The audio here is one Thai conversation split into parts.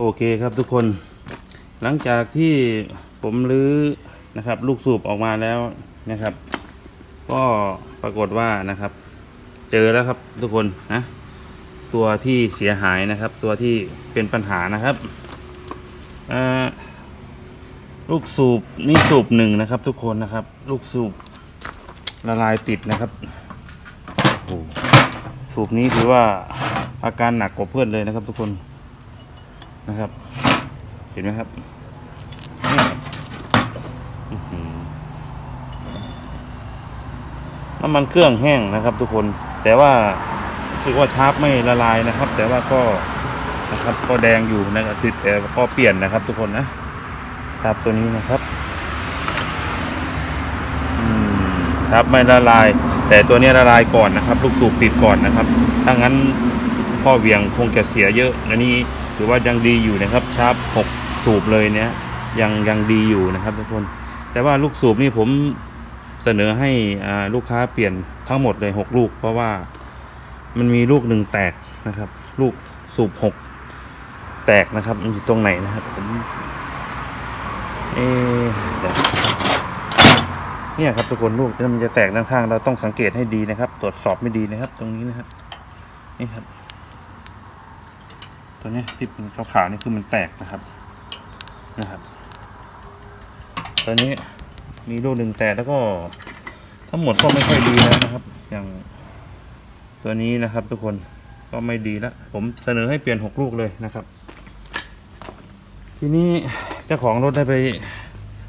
โอเคครับทุกคน หลังจากที่ผมรื้อนะครับ ลูกสูบออกมาแล้วนะครับ ก็ปรากฏว่านะครับ เจอแล้วครับทุกคนนะตัวที่เสียหายนะครับ ตัวที่เป็นปัญหานะครับลูกสูบนี่สูบหนึ่งนะครับ ทุกคนนะครับ ลูกสูบละลายติดนะครับสูบนี้ถือว่าอาการหนักกว่าเพื่อนเลยนะครับ ทุกคน นะครับ เห็นไหมครับเนี่ยครับอื้อหือน้ำมันเครื่องแห้งนะครับทุกคน แต่ว่าถือว่าชาร์ปไม่ละลายนะครับ แต่ว่าก็นะครับก็แดงอยู่นะครับติดแต่ก็เปลี่ยนนะครับ ทุกคนนะครับตัวนี้นะครับอืมครับไม่ละลาย แต่ตัวนี้ละลายก่อนนะครับ ลูกสูบปิดก่อนนะครับถ้างั้นข้อเหวียงคงจะเสียเยอะอันนี้ ถือว่ายังดีอยู่นะครับชาร์ปหกสูบเลยเนี้ยยังยังดีอยู่นะครับทุกคน แต่ว่าลูกสูบนี่ผมเสนอให้ลูกค้าเปลี่ยนทั้งหมดเลยหกลูก เพราะว่ามันมีลูกหนึ่งแตกนะครับ ลูกสูบหกแตกนะครับมันอยู่ตรงไหนนะครับผมเอเดี๋ยวเนี่ยครับทุกคนลูกที่มันจะแตกด้านข้างเราต้องสังเกตให้ดีนะครับ ตรวจสอบไม่ดีนะครับ ตรงนี้นะครับนี่ครับ ตัวนี้ที่เป็นขาวๆนี่คือมันแตกนะครับนะครับ ตัวนี้มีลูกหนึ่งแตกแล้วก็ทั้งหมดก็ไม่ค่อยดีแล้วนะครับ อย่างตัวนี้นะครับทุกคนก็ไม่ดีแล้วผมเสนอให้เปลี่ยนหกลูกเลยนะครับ ทีนี้เจ้าของรถได้ไป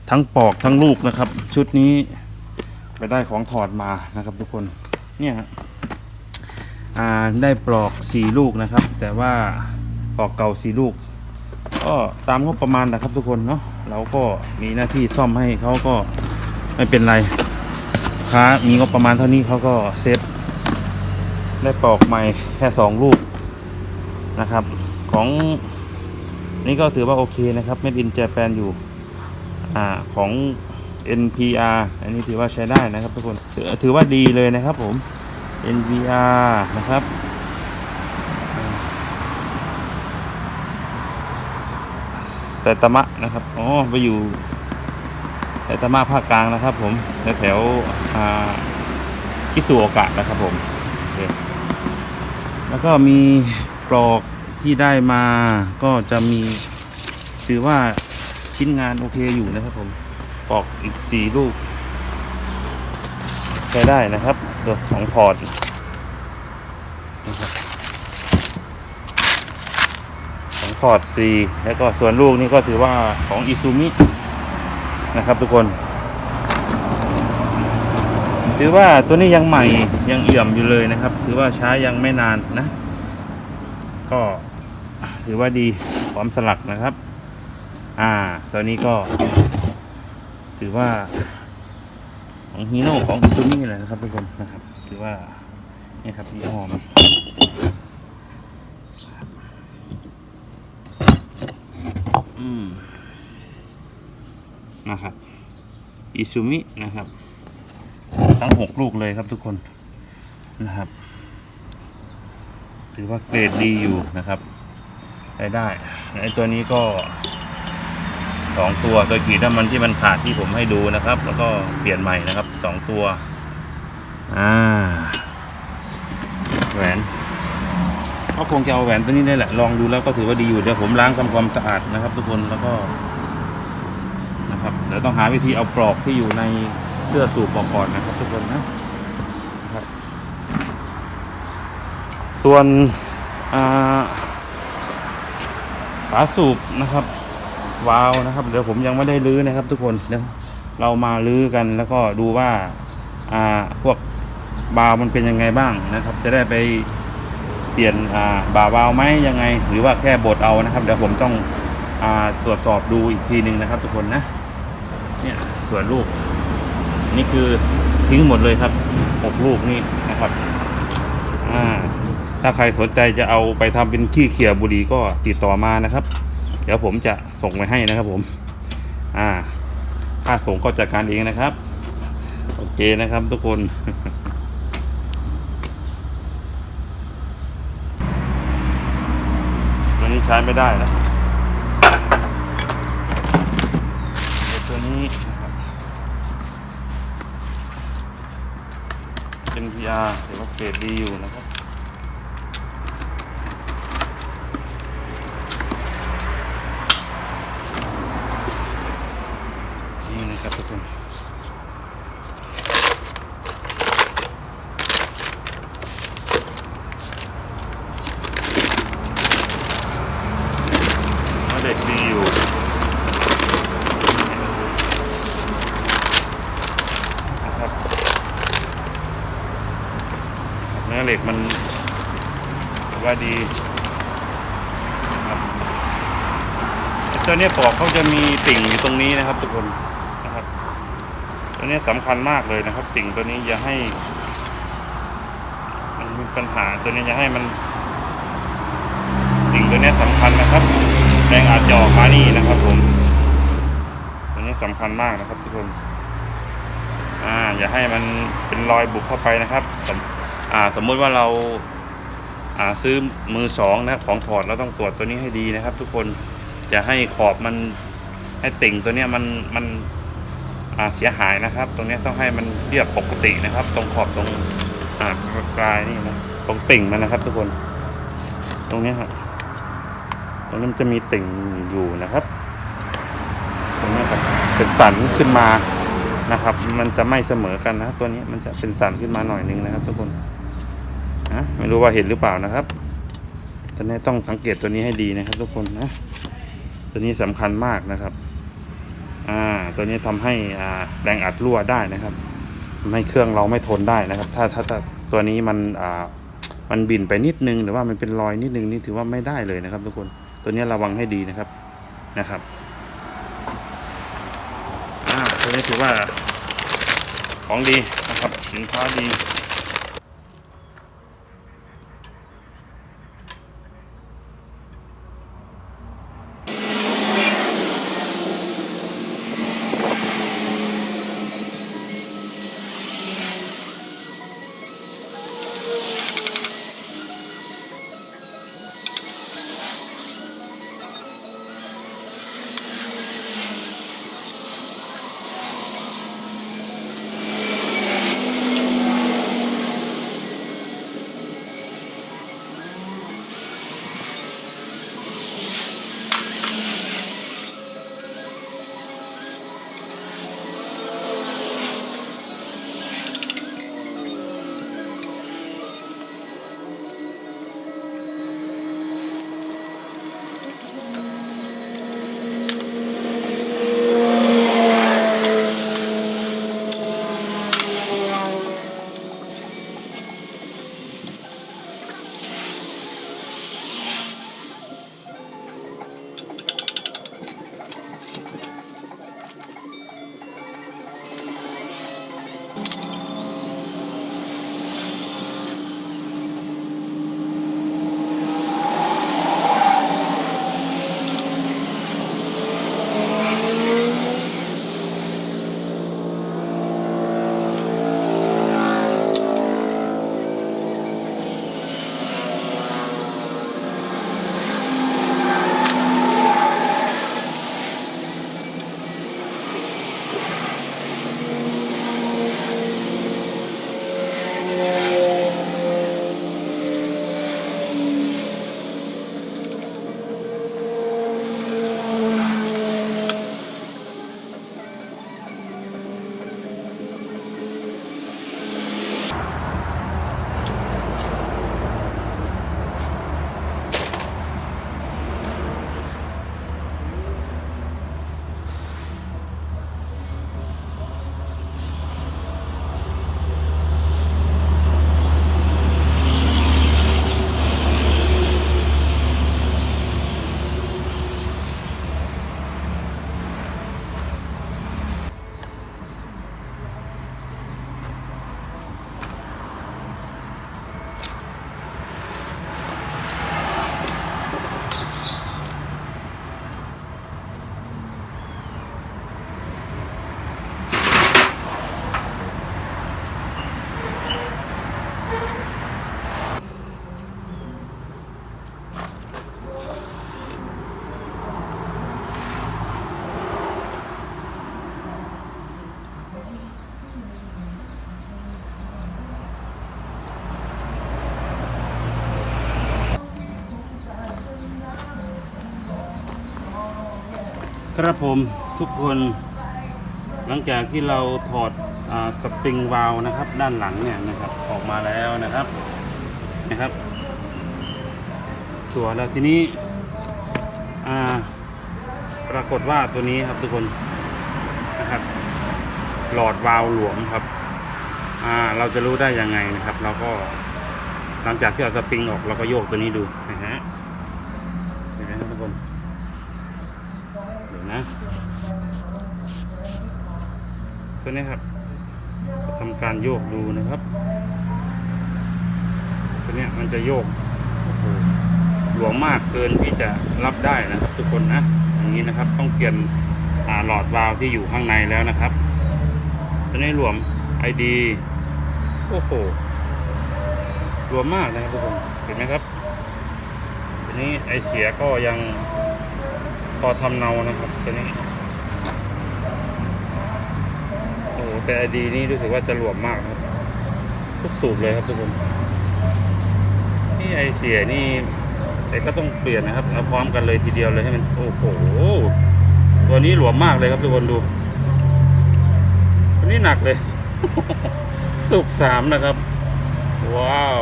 ทั้งปอกทั้งลูกนะครับ ชุดนี้ไปได้ของถอดมานะครับ ทุกคนเนี่ยฮะได้ปลอกสี่ลูกนะครับ แต่ว่า ปลอกเก่าสี่ลูก ก็ตามงบประมาณนะครับทุกคนเนาะเราก็มีหน้าที่ซ่อมให้เขาก็ไม่เป็นไรค้ามีงบประมาณเท่านี้เขาก็เซฟได้ปลอกใหม่แค่สองลูกนะครับ ของนี่ก็ถือว่าโอเคนะครับ Made in Japan อยู่อ่าของ NPR อันนี้ถือว่าใช้ได้นะครับทุกคน ถือว่าดีเลยนะครับผม NPR นะครับ ไซตามะนะครับอ๋อไปอยู่ไซตามะภาคกลางนะครับ ผมแถวแถวๆอ่ากิสุโอกะนะครับผมแล้วก็มีปลอกที่ได้มาก็จะมีถือว่าชิ้นงานโอเคอยู่นะครับผมปลอกอีกสี่ลูกใช้ได้นะครับตัวสองพอร์ตนะครับ ข องถอดซีแล้วก็ส่วนลูกนี่ก็ถือว่าของอิซูมินะครับทุกคน ถือว่าตัวนี้ยังใหม่ยังเอี่ยมอยู่เลยนะครับ ถือว่าใช้ยังไม่นานนะ ก็ถือว่าดีพร้อมสลักนะครับ อ่าตัวนี้ก็ ถือว่าของฮีโน่ของอิซูมิเลยนะครับทุกคนนะครับ ถือว่านี่ครับยี่ห้อมัน อืม นะครับอิซูมินะครับ ทั้งหกลูกเลยครับทุกคนนะครับ ถือว่าเกรดดีอยู่นะครับใช้ได้ไอตัวนี้ก็สองตัวตัวขีดน้ำมันที่มันขาดที่ผมให้ดูนะครับ แล้วก็เปลี่ยนใหม่นะครับสองตัวอ่าแหวน ก็คงจะเอาแหวนตัวนี้ได้แหละลองดูแล้วก็ถือว่าดีอยู่เดี๋ยวผมล้างทำความสะอาดนะครับ ทุกคนแล้วก็นะครับเดี๋ยวต้องหาวิธีเอาปลอกที่อยู่ในเสื้อสูบออกก่อนนะครับ ทุกคนนะนะครับ ส่วนอ่าฝาสูบนะครับ วาล์วนะครับ เดี๋ยวผมยังไม่ได้รื้อนะครับ ทุกคนเดี๋ยวเรามารื้อกันแล้วก็ดูว่าอ่าพวกบาล์วมันเป็นยังไงบ้างนะครับ จะได้ไป เปลี่ยนอ่าบาวาล์วไหมยังไง หรือว่าแค่บดเอานะครับ เดี๋ยวผมต้องอตรวจสอบดูอีกทีหนึ่งนะครับ ทุกคนนะเนี่ยส่วนลูก นี่คือทิ้งหมดเลยครับหกลูกนี่นะครับอ่าถ้าใครสนใจจะเอาไปทำเป็นขี้เขี่ยบุรีก็ติดต่อมานะครับ เดี๋ยวผมจะส่งไปให้นะครับผมอ่าค่าส่งก็จัดการเองนะครับ โอเคนะครับทุกคน ใช้ไม่ได้นะตัวนี้เป็ NPR รือว่าเกรดดีอยู่นะครับ ว่าดีตัวนี้ปอกเขาจะมีติ่งอยู่ตรงนี้นะครับทุกคนนะครับ ตัวนี้สำคัญมากเลยนะครับ ติ่งตัวนี้อย่าให้ มันมีปัญหาตัวนี้อย่าให้มัน ติ่งตัวนี้สำคัญนะครับแรงอาจจะออกมานี่นะครับ ผม ตัวนี้สำคัญมากนะครับ ทุกคนอ่าอย่าให้มันเป็นรอยบุบเข้าไปนะครับสมอ่า สมมุติว่าเรา ซื้อมือสองนะของถอดเราต้องตรวจตัวนี้ให้ดีนะครับ ทุกคนอย่าให้ขอบมันให้ติ่งตัวเนี้ยมันมันอ่าเสียหายนะครับ ตรงเนี้ยต้องให้มันเรียบปกตินะครับ ตรงขอบตรงอ่าปลายนี่นะตรงติ่งมันนะครับ ทุกคน ตรงเนี้ยครับตรงนี้มันจะมีติ่งอยู่นะครับ ตรงนี้ครับเป็นสันขึ้นมานะครับ มันจะไม่เสมอกันนะ ตัวนี้มันจะเป็นสันขึ้นมาหน่อยนึงนะครับ ทุกคน นะไม่รู้ว่าเห็นหรือเปล่านะครับตอนนี้ต้องสังเกตตัวนี้ให้ดีนะครับ ทุกคนนะตัวนี้สำคัญมากนะครับอ่าตัวนี้ทำให้อ่าแรงอัดรั่วได้นะครับทำให้เครื่องเราไม่ทนได้นะครับถ้าถ้าถ้าตัวนี้มันอ่ามันบินไปนิดนึงหรือว่ามันเป็นรอยนิดนึงนี่ถือว่าไม่ได้เลยนะครับ ทุกคนตัวนี้ระวังให้ดีนะครับนะครับอ่าตัวนี้ถือว่าของดีนะครับสินค้าดี ครับผมทุกคนหลังจากที่เราถอดอสปริงวาลวนะครับ ด้านหลังเนี่ยนะครับออกมาแล้วนะครับนะครับ ตัวแล้วทีนี้ปรากฏว่าตัวนี้ครับทุกคนนะครับ หลอดวาล์วหลวมครับเราจะรู้ได้ยังไงนะครับ เราก็หลังจากที่เอาสปริงออกเราก็โยกตัวนี้ดูนะฮะเห็นไหมครับทุกคน นะตัวนี้ครับทำการโยกดูนะครับตัวนี้มันจะโยกหลวมมากเกินที่จะรับได้นะครับ ทุกคนนะอย่างนี้นะครับต้องเปลี่ยนอาหลอดวาล์วที่อยู่ข้างในแล้วนะครับตัวนี้หลวมไอดีโอ้โหหลวมมากนะครับทุกคนเห็นไหมครับตัวนี้ไอเสียก็ยัง อทำเนานะครับตัวนี้ โอ้โหแต่ไอดีนี่รู้สึกว่าจะหลวมมากครับ ทุกสูบเลยครับทุกคน นี่ไอเสียนี่แต่ก็ต้องเปลี่ยนนะครับเอาพร้อมกันเลยทีเดียวเลยให้มัน โอ้โห ตัวนี้หลวมมากเลยครับทุกคนดู ตัวนี้หนักเลย สูบสามนะครับ ว้าว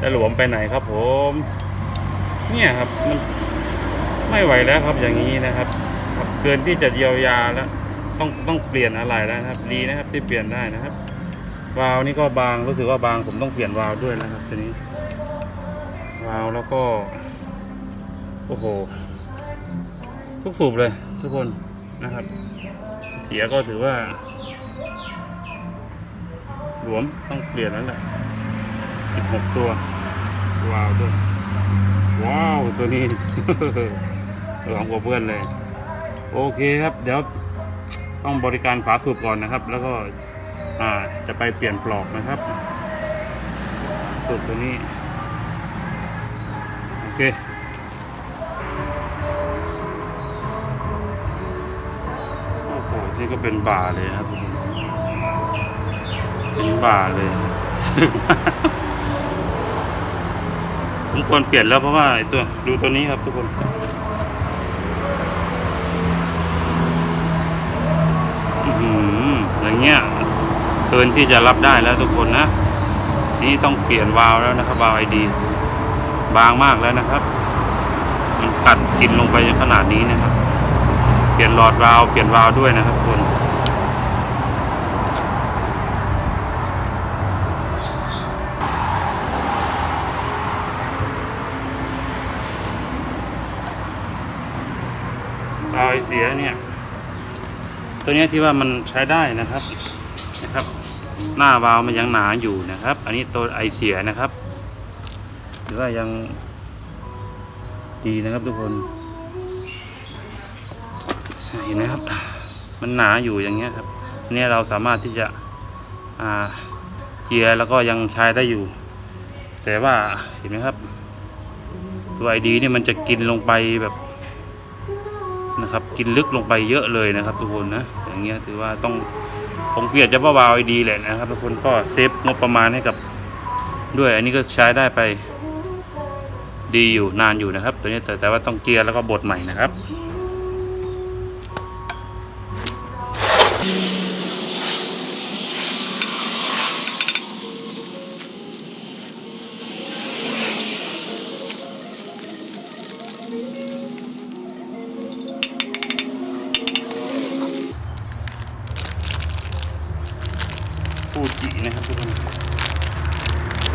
จะหลวมไปไหนครับผม เนี่ยครับมัน ไม่ไหวแล้วครับอย่างนี้นะครับขับ เกินที่จะเยียวยาแล้ว ต้องต้องเปลี่ยนอะไรแล้วนะครับ ดีนะครับที่เปลี่ยนได้นะครับวาล์วนี่ก็บางรู้สึกว่าบางผมต้องเปลี่ยนวาล์วด้วยนะครับทีนี้วาล์วแล้วก็โอ้โหทุกสูบเลย ทุกคนนะครับ เสียก็ถือว่าหลวมต้องเปลี่ยนแล้วแหละสิบหกตัว วาล์วด้วย ว้าว ตัวนี้ หลวมกว่าเพื่อนเลย โอเคครับ เดี๋ยวต้องบริการฝาสูบก่อนนะครับ แล้วก็อ่าจะไปเปลี่ยนปลอกนะครับ สูบตัวนี้ โอเคโอ้โหนี่ก็เป็นบ่าเลยครับทุกคนเป็นบ่าเลยสึกมากผมควรเปลี่ยนแล้วเพราะว่าไอ้ตัวดูตัวนี้ครับทุกคน เงี้ยเกินที่จะรับได้แล้วทุกคนนะ นี่ต้องเปลี่ยนวาล์วแล้วนะครับวาล์วไอดีบางมากแล้วนะครับ มันกัดกินลงไปขนาดนี้นะครับ เปลี่ยนหลอดวาล์วเปลี่ยนวาล์วด้วยนะครับทุกคนวาล์วไอเสียเนี่ย ตัวนี้ที่ว่ามันใช้ได้นะครับนะครับ หน้าวาล์วมันยังหนาอยู่นะครับ อันนี้ตัวไอเสียนะครับ หรือว่ายังดีนะครับทุกคนเห็นไหมครับ มันหนาอยู่อย่างเงี้ยครับอันนี้เราสามารถที่จะเจียแล้วก็ยังใช้ได้อยู่ แต่ว่าเห็นไหมครับ ตัวไอดีนี่มันจะกินลงไปแบบ นะครับ กินลึกลงไปเยอะเลยนะครับ ทุกคนนะอย่างเงี้ยถือว่าต้องผมเกลียดจะว่าวาวดีแหละนะครับ ทุกคนก็เซฟงบประมาณให้กับด้วย อันนี้ก็ใช้ได้ไปดีอยู่นานอยู่นะครับ ตัวนี้แต่แต่ว่าต้องเกียร์แล้วก็บดใหม่นะครับ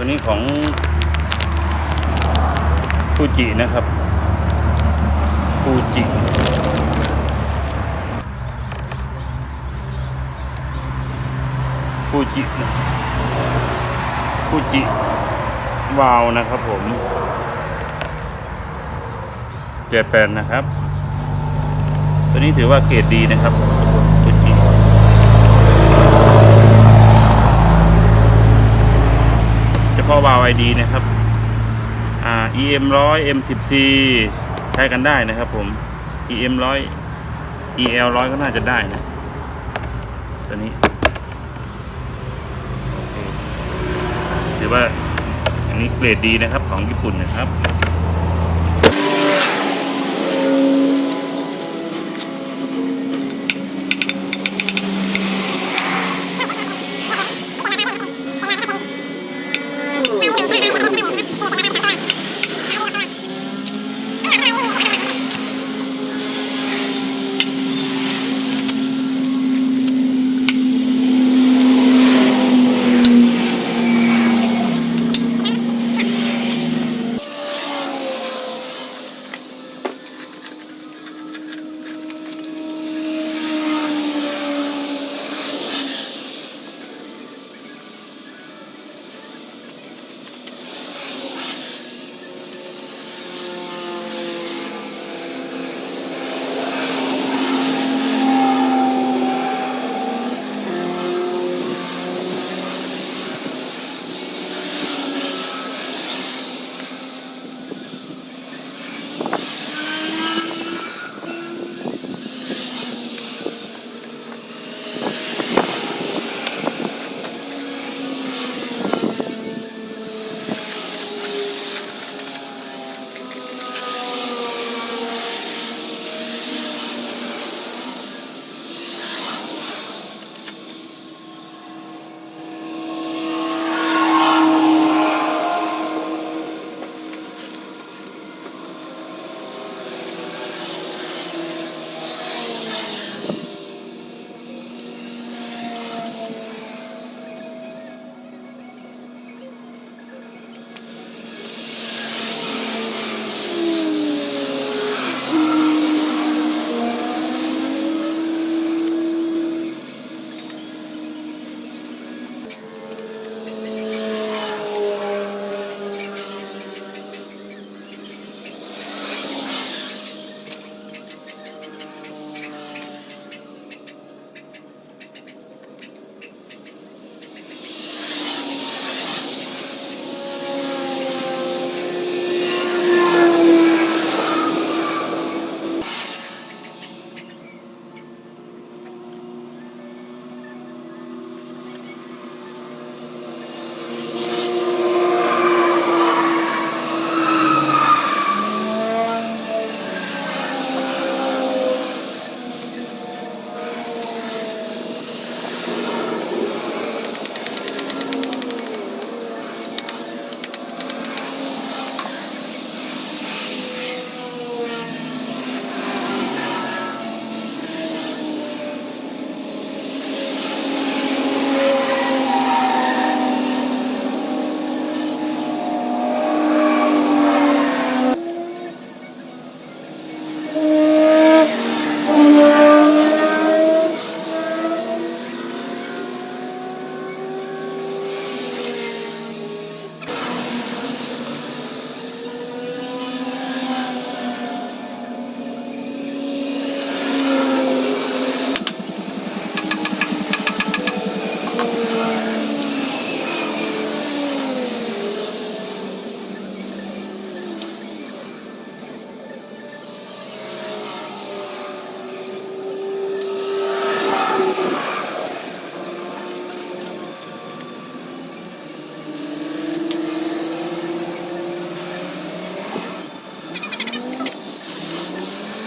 ตัวนี้ของฟูจินะครับฟูจิฟูจิฟูจิวาวนะครับผมเจแปนนะครับ ตัวนี้ถือว่าเกรดดีนะครับฟูจิ เฉพาะวาล์วไอดีนะครับอ่า EM ร้อย M 10 C ใช้กันได้นะครับผม EM ร้อย EL ร้อยก็น่าจะได้นะตัวนี้ถือว่าอันนี้เกรดดีนะครับของญี่ปุ่นนะครับ